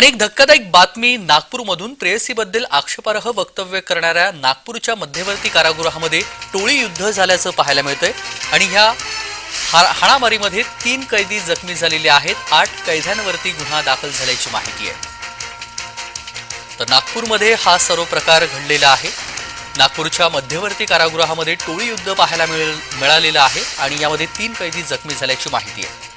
आणि एक धक्कादायक बातमी नागपूरमधून प्रेयसीबद्दल आक्षेपार्ह वक्तव्य करणाऱ्या नागपूरच्या मध्यवर्ती कारागृहामध्ये टोळी युद्ध झाल्याचं पाहायला मिळतंय. आणि ह्या हाणामारीमध्ये तीन कैदी जखमी झालेले आहेत. आठ कैद्यांवरती गुन्हा दाखल झाल्याची माहिती आहे. तर नागपूरमध्ये हा सर्व प्रकार घडलेला आहे. नागपूरच्या मध्यवर्ती कारागृहामध्ये टोळी युद्ध पाहायला मिळालेलं आहे आणि यामध्ये तीन कैदी जखमी झाल्याची माहिती आहे.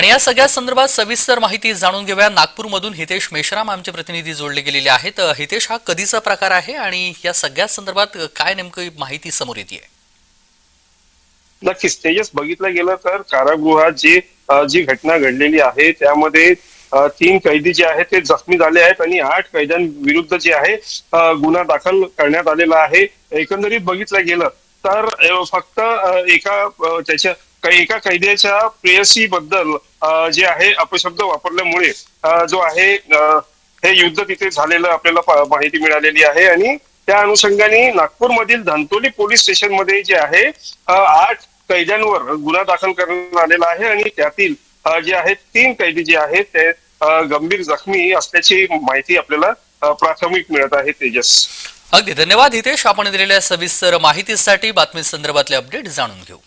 आणि या सगळ्या संदर्भात सविस्तर माहिती जाणून घेऊया. नागपूरमधून हितेश मेश्राम आमचे प्रतिनिधी जोडले गेलेले आहेत. हितेश हा कधीचा प्रकार आहे आणि या सगळ्या संदर्भात काय नेमकं माहिती समोर येते नक्कीच. तेजस बघितलं गेलं तर कारागृहात जी जी घटना घडलेली आहे त्यामध्ये तीन कैदी जे आहेत ते जखमी झाले आहेत आणि आठ कैद्यांविरुद्ध जे आहे गुन्हा दाखल करण्यात आलेला आहे. एकंदरीत बघितलं गेलं तर फक्त एका त्याच्या एका कैद्याच्या प्रेयसी बद्दल जे आहे अपशब्द वापरल्यामुळे जो आहे हे युद्ध तिथे झालेलं आपल्याला माहिती मिळालेली आहे. आणि त्या अनुषंगाने नागपूरमधील धंतोली पोलीस स्टेशनमध्ये जे आहे आठ कैद्यांवर गुन्हा दाखल करण्यात आलेला आहे. आणि त्यातील जे आहेत तीन कैदी जे आहेत ते गंभीर जखमी असल्याची माहिती आपल्याला प्राथमिक मिळत आहे तेजस. अगदी धन्यवाद हितेश. आपण दिलेल्या सविस्तर माहितीसाठी बातमी संदर्भातले अपडेट जाणून घेऊ.